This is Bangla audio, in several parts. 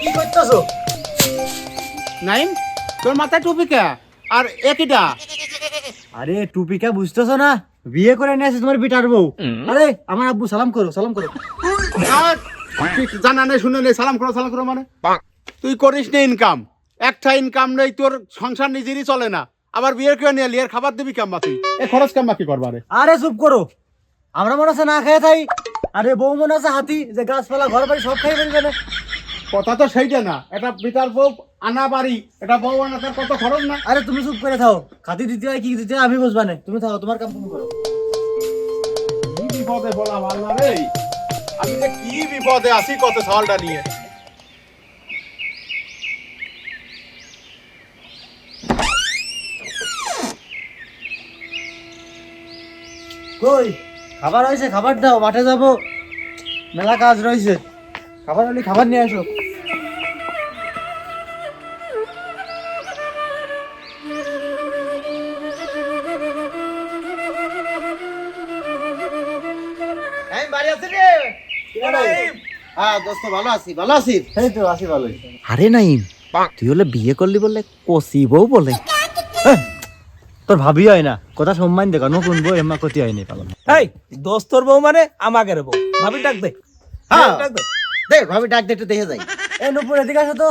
কি করতেছো নাইম তোর মাথায় টুপি কে? আর আরে টুপিকা বুঝতেছো না? বিয়ে করে নিয়ে তোমার বিটার বউ। আরে আমার আব্বু সালাম করো সালাম করো। তুই জানা নেই শুনে নেই সালাম করো সালাম করো মানে? তুই করিস নি ইনকাম একটা ইনকাম নেই তোর সংসার নিজেরই চলে না। আবার বিয়ে করে নিয়ে লিয়ার খাবার দিবি কাম্মা তুই? এ খরচ কাম্মা কি করবা রে? আরে চুপ করো। আমরা মনে আছে না খেয়ে থাই। আরে বউ মনে আছে হাতি? যে গাছপালা ঘর বাড়ি সব খাই ফেলবে না? কথা তো সেইটা না। এটা বিটার বউ আনা বাড়ি। এটা বউ আনা তার কত খরচ না? আরে তুমি চুপ করে থাও। খাতি দিতে হয় কি দিতে হয় আমি বুঝবা না। তুমি থাকো তোমার কাম তুমি করো। বিপদে বলা আল্লাহ রে? আমি যে কি বিপদে আছি কত সালটা নিয়ে। কই? খাবার হয়েছে খাবার দাও মাঠে যাব। মেলা কাজ রয়েছে। খাবার হলে খাবার নিয়ে আসো। হ্যাঁ দোস্ত ভালো আছি ভালো আছি। এই তো আসি ভালোই। আরে নাইম তুই হলে বিয়ে করলি বলে কষি বউ বলে। হ্যাঁ, তোর ভাবি হয় না? কথা সম্মান দেখো নতুন বউ এমা ক্ষতি হয়নি পালন এই দোস্তর বউ মানে আমাকে রে বউ। ভাবি ডাক দে। হ্যাঁ। ডাক দে। দে ভাবি ডাক দে একটু দেখে যাই। এ নুপুর এদিকে আসো তো।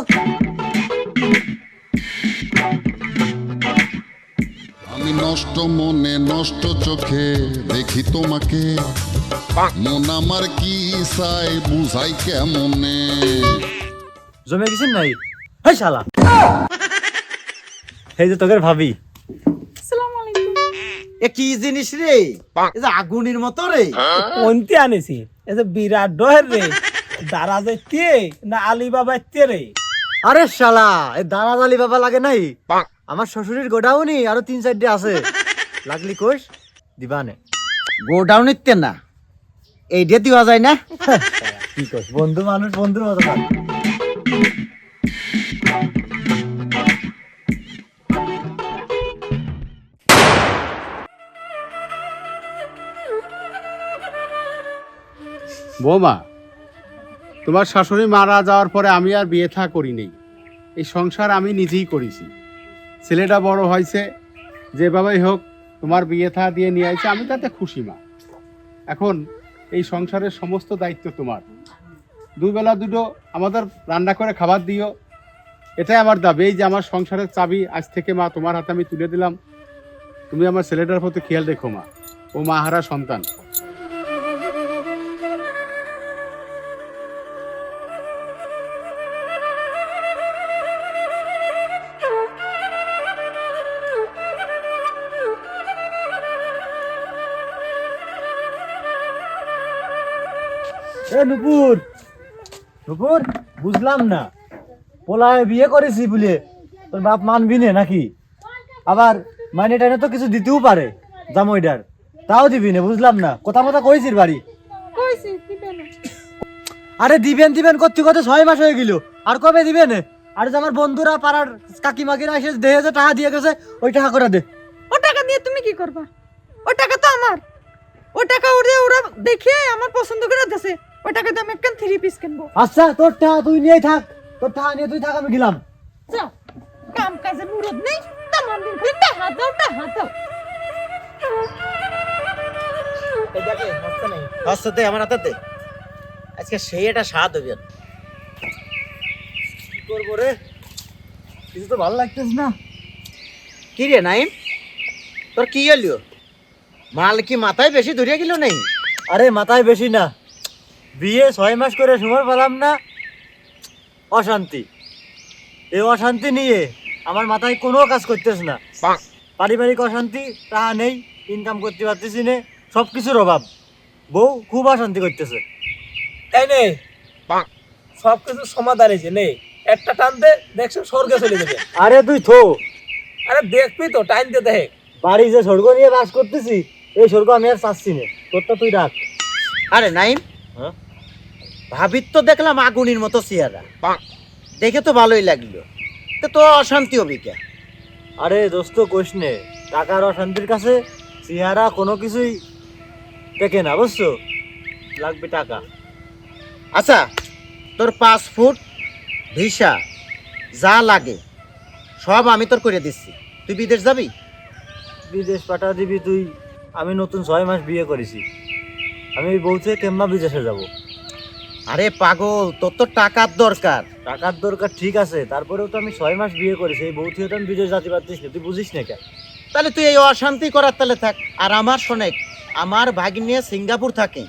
আমি নষ্ট মনে নষ্ট চোখে দেখি তোমাকে। মন আমার কি চাই বুঝাই কেমনে? জমে গেছেন নাই হেই শালা। এই যে তোদের ভাবি। এ কি জিনিস রে? এ যে আগুনের মতো রে। কোনটি আনিছি। এই যে বিরাট ডহের রে। দারা যে তে না আলী বাবা তে রে। আরে শালা এই দানা জালি বাবা লাগে নাই? আমার শ্বশুরের গোডাউনি আরও তিন চারটে আছে। লাগলি কোষ দিবানে গোডাউনিতে না? এই দিয়ে দেওয়া যায় না? কি কোষ বন্ধু মানুষ বন্ধুর মতো বৌমা, তোমার শাশুড়ি মারা যাওয়ার পরে আমি আর বিয়ে থা করি নেই এই সংসার আমি নিজেই করেছি। ছেলেটা বড় হয়েছে, যেভাবেই হোক তোমার বিয়ে থা দিয়ে নিয়ে আইছে, আমি তাতে খুশি মা। এখন এই সংসারের সমস্ত দায়িত্ব তোমার। দুবেলা দুটো আমাদের রান্না করে খাবার দিও। এটাই আমার দাবি, এই যে আমার সংসারের চাবি আজ থেকে মা তোমার হাতে আমি তুলে দিলাম। তুমি আমার ছেলেটার প্রতি খেয়াল রেখো মা। ও মা হারা সন্তান। এ নুপুর। নুপুর বুঝলাম না। পোলায় বিয়ে করেছি বলে তোর বাপ মানবি নে নাকি? আবার মাইনে টাইনে তো কিছু দিতেও পারে জামইডার। তাও দিবি না বুঝলাম না। কথা মতো কইছিস বাড়ি? আরে দিবেন দিবেন করতে করতে ছয় মাস হয়ে গেল। আর কবে দিবেন আর যে আমার বন্ধুরা পাড়ার কাকিমাকিরা এসে দেহে যে টাকা দিয়ে গেছে ওই টাকা করে দে। ও টাকা দিয়ে তুমি কি করবা? ও টাকা তো আমার। ও টাকা ওরে ওরা দেখে আমার পছন্দ করে দিছে। ওই টাকা দিয়ে আমি একখান থ্রি পিস কিনবো। আচ্ছা তোর টাকা তুই নিয়ে থাক। তোর টাকা নিয়ে তুই থাক আমি গেলাম। যাও কাম কাজের মুরদ নেই তামান দিন খালি টাকা দাও টাকা দাও নাই। হস্তে আমার হাতে দে। আজকে সেই একটা স্বাদ হবে। কি করব রে? কিছু তো ভালো লাগতেছ না। কি রে নাইম? তোর কি হলিও মাল কি মাথায় বেশি ধরিয়া গেল নাই আরে মাথায় বেশি না। বিয়ে ছয় মাস করে সময় পেলাম না। অশান্তি। এই অশান্তি নিয়ে আমার মাথায় কোনো কাজ করতেছ না। পারিবারিক অশান্তি তাহা নেই ইনকাম করতে পারতেছি না সব কিছুর অভাব। বউ খুব অশান্তি করতেছে। তাই নে। সব কিছু সমাধান হয়েছে নে। একটা টানতে দেখছ স্বর্গে চলে যাবে। আরে তুই থো। আরে দেখবি তো টাইম দে দেখ। বাড়ি যে স্বর্গ নিয়ে বাস করতেছি এই স্বর্গ আমি আর চাচ্ছি না। তোরটা তুই রাখ। আরে নাইম হ্যাঁ? ভাবির তো দেখলাম আগুনের মতো চেহারা। দেখে তো ভালোই লাগল। তো তো অশান্তি হবে কে? আরে দোস্ত কোষ নে টাকার অশান্তির কাছে চেহারা কোনো কিছুই দেখে না বুঝছ? লাগবে টাকা। আচ্ছা তোর পাসপোর্ট ভিসা যা লাগে সব আমি তোর করে দিচ্ছি। তুই বিদেশ যাবি? বিদেশ পাঠা দিবি তুই। আমি নতুন ছয় মাস বিয়ে করেছি। আমি এই বউ বিদেশে যাব। আরে পাগল, তোর তো টাকার দরকার। টাকার দরকার ঠিক আছে, তারপরেও তো আমি ছয় মাস বিয়ে করেছি, এই বউ থেকে তো আমি বিদেশ যেতে পারতিস না, তুই বুঝিস না কেন? তাহলে তুই এই অশান্তি করার তাহলে থাক। আর আমার শোনেক, আমার ভাগ্নে সিঙ্গাপুর থাকে,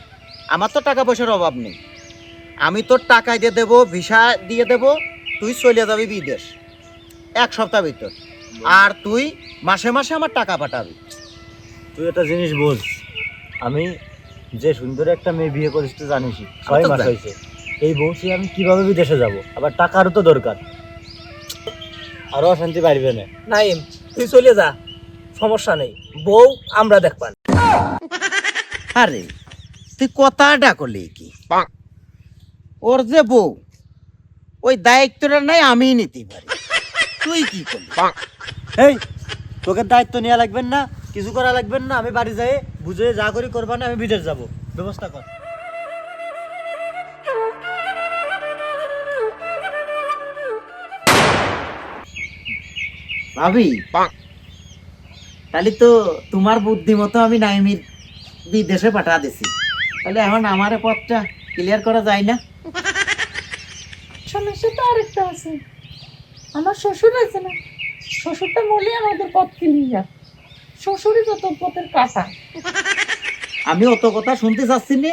আমার তো টাকা পয়সার অভাব নেই। আমি তোর টাকা দিয়ে দেবো, ভিসা দিয়ে দেবো, তুই চলে যাবি বিদেশ, এক সপ্তাহ ভিতর। আর তুই মাসে মাসে আমার টাকা পাঠাবি। তুই একটা জিনিস বোঝ, আমি যে সুন্দর একটা মেয়ে বিয়ে করিস তুই জানিসই ছয় তো মাস। হয়েছে। এই বউ থেকে আমি কীভাবে বিদেশে যাব? আবার টাকারও তো দরকার। আরও অশান্তি পারবে না। নাইম তুই চলে যা। সমস্যা নেই। বউ আমরা দেখবান। আরে তুই কথাটা করলি কি? ওর যে বউ ওই দায়িত্বটা নাই আমিই নিতে পারি। তুই কি করলি? এই তোকে দায়িত্ব নেওয়া লাগবেন না। কিছু করা লাগবেন না আমি বাড়ি যাই বুঝে যা করি করবা না আমি বিদেশ যাব। ব্যবস্থা কর। ভাবি তাহলে তো তোমার বুদ্ধি মতো আমি নাইমির বিদেশে পাঠা দিছি। তাহলে এখন আমার পথটা ক্লিয়ার করা যায় না? সমস্যা তো আরেকটা আছে। আমার শ্বশুর আছে না। শ্বশুরটা মরলে আমাদের পথ ক্লিয়ার শ্বশুরই যত পথের কাটা আমি অত কথা শুনতে চাচ্ছি না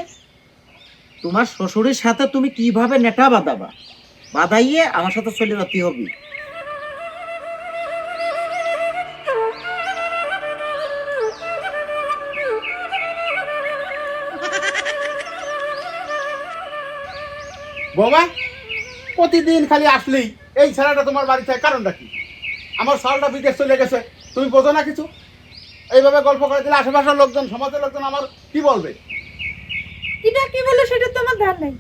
তোমার শ্বশুরের সাথে তুমি কীভাবে নেটা বাঁধাবা? বাঁধাইয়ে আমার সাথে চলে যেতে হবে। বৌমা প্রতিদিন খালি আসলেই এই ছেলেটা তোমার বাড়িতে কারণটা কি? আমার সালটা বিদেশ চলে গেছে তুমি বোঝো না কিছু? এইভাবে গল্প করে দিলে আশেপাশের লোকজন সমাজের লোকজন আমার কি বলবে? কিটা কি বলে সেটা তো আমার ধ্যান নেই।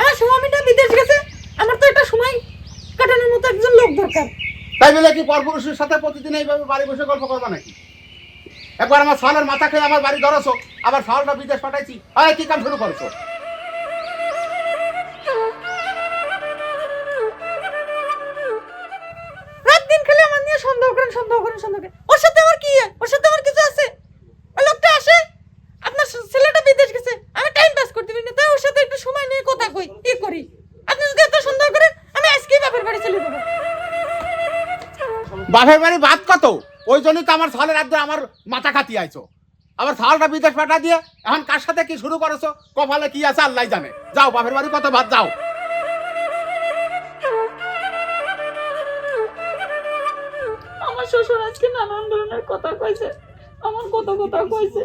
আমার স্বামীটা বিদেশ গেছে আমার তো একটা সময় কাটানোর মতো একজন লোক দরকার। তাই বলে কি পরপুরুষের সাথে প্রতিদিন এইভাবে বাড়ি বসে গল্প করবা নাকি? একবার আমার সালের মাথা খেয়ে আমার বাড়ি ধরেছো আবার সালটা বিদেশ পাঠাইছি। আরে কি কাম শুরু করছ? বাপের বাড়ি বাদ কত? ওই জন্যই তো আমার সালের রাত আমার মাথা খাতি আইছো আবার সালটা বিদেশ পাঠা দিয়ে এখন কার সাথে কি শুরু করেছ? কপালে কি আছে আল্লাহ জানে। যাও, বাপের বাড়ি কত ভাত যাও। আমার শ্বশুর আজকে নানান ধরনের কথা কইছে। আমার কত কথা কইছে।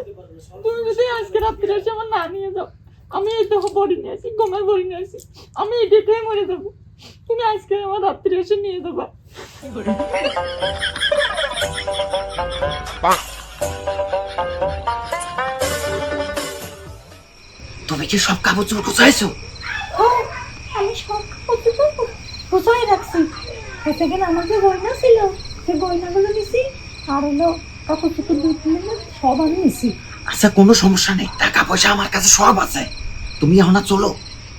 তুমি যদি আজকে রাত্রে এসে আমার না নিয়ে যাও, আমি এই দেখো বড়ি নিয়ে আসি, গমের বড়ি নিয়ে আসি, আমি এই ডেটে মরে যাব। তুমি আজকে আমার রাত্রে এসে নিয়ে যাবা। তুমি কি সব কাপড় চোপড় আমি সব কাপড় কোথায় রাখছি। আমার যে গয়না ছিল সে গয়নাগুলো নিছি আর হলো কাপড় চোপড় দুই সব আমি নিছি। আচ্ছা কোনো সমস্যা নেই। টাকা পয়সা আমার কাছে সব আছে। তুমি এখন চলো।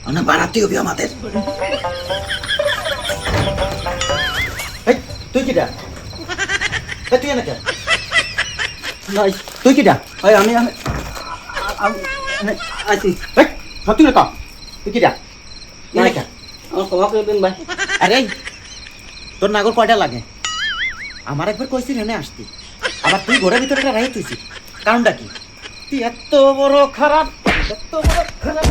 এখন বাড়াতে হবে আমাদের। তুই কিটা তুই এনে কে? তুই কিটা ভাই আমি আমি আছি তুই কিটা কা? আমার করে দিন ভাই আরে তোর নাগর কয়টা লাগে? আমার একবার কইছিল এনে আসতি। আবার তুই ঘরের ভিতরে একটা রাই তুইছি কারণটা কি? তুই এত বড় খারাপ এত বড় খারাপ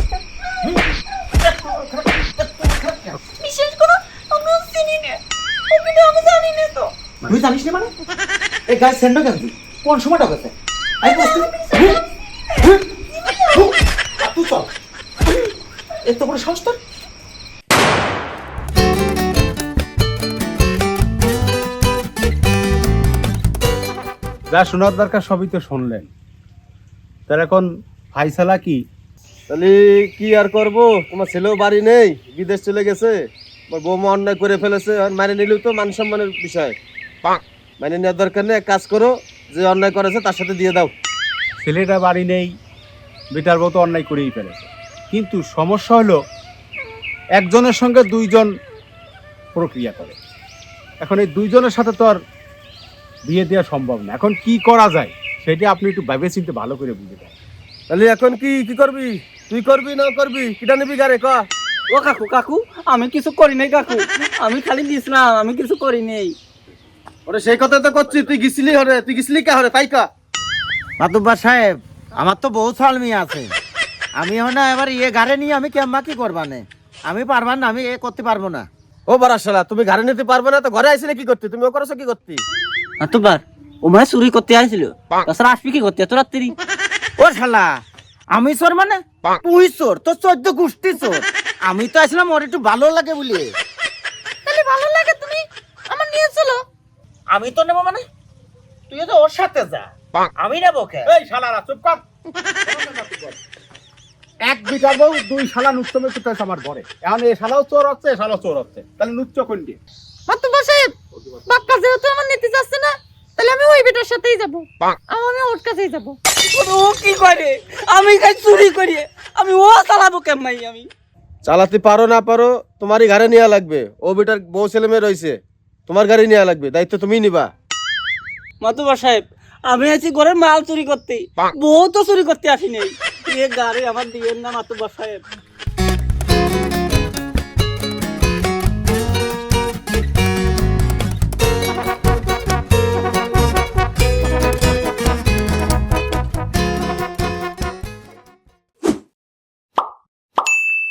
ওকে আমি জানি না তো তুই জানিস না মানে? এই গায়ে সেন্ড কেন তুই কোন সময়টা গেছে? আই বস্তু তুই। চল। এত বড় সাহস তোর? যা শোনার দরকার সবই তো শুনলেন। তার এখন ফাইসালা কি? তাহলে কি আর করব? তোমার ছেলেও বাড়ি নেই বিদেশ চলে গেছে। বৌমা অন্যায় করে ফেলেছে মানে নিলেও তো মান সম্মানের বিষয়। মানে নেওয়ার দরকার নেই কাজ করো যে অন্যায় করেছে তার সাথে দিয়ে দাও। ছেলেটা বাড়ি নেই বেটার বউ তো অন্যায় করেই ফেলেছে। কিন্তু সমস্যা হলো একজনের সঙ্গে দুইজন প্রক্রিয়া করে। এখন এই দুইজনের সাথে তো আর বিয়ে দেওয়া সম্ভব না। এখন কি করা যায় সেটা আপনি একটু ভেবে চিনতে ভালো করে বুঝে দেন। তাহলে এখন কি কি করবি? তুই করবি না করবি? কিটা নিবি গারে ক? ও কাকু কাকু আমি কিছু করি নাই কাকু। আমি খালি দিছিলাম আমি কিছু করি নাই। ওরে সেই কথা তো করছি তুই গেছিলি হরে তুই গেছিলি কে হরে তাই কা? মাতুব্বার সাহেব আমার তো বহু সালমি আছে। আমি এখন এবার ইয়ে গাড়ি নিয়ে আমি কেম্মা কি করবানে? আমি পারবা না আমি এ করতে পারব না। ও বারাশালা তুমি গাড়ি নিতে পারবে না তো ঘরে আইছিলে কি করতে? তুমি ও করছ কি করতে? এতবার ও মানে চুরি করতে আইছিল। তাছাড়া আসবি কি করতে এত রাত্রি? ও শালা আমি চোর মানে? তুই চোর তোর চোদ্দ গোষ্ঠী চোর। আমি তো আসলাম ওর একটু ভালো লাগে বলি। তাহলে ভালো লাগে তুমি আমার নিয়ে চলো। আমি তো নেব মানে? তুই তো ওর সাথে যা। আমি নেব কে এই শালারা চুপ কর। এক বিটার বউ দুই শালা নুচ্চমে করতেছে আমার ঘরে। এখন এই শালাও চোর হচ্ছে এ শালাও চোর হচ্ছে। তাহলে নুচ্চ কোনটি? মাতুব্বার সাহেব বাক্কা যেহেতু আমার নিতে যাচ্ছে না তাহলে আমি ওই বেটার সাথেই যাব। আমি ওর কাছেই যাব। ও কি করে? আমি খাই চুরি করি। আমি ও চালাবো কেমন আমি। চালাতে পারো না পারো তোমারই ঘরে নেওয়া লাগবে। ও বেটার বউ ছেলে মেয়ে রয়েছে তোমার গাড়ি নেওয়া লাগবে দায়িত্ব তুমি নিবা। মাতুবা সাহেব আমি আছি ঘরের মাল চুরি করতে। বউ তো চুরি করতে আসিনি। নাই এ গাড়ি আমার দিয়ে না মাতুবা সাহেব।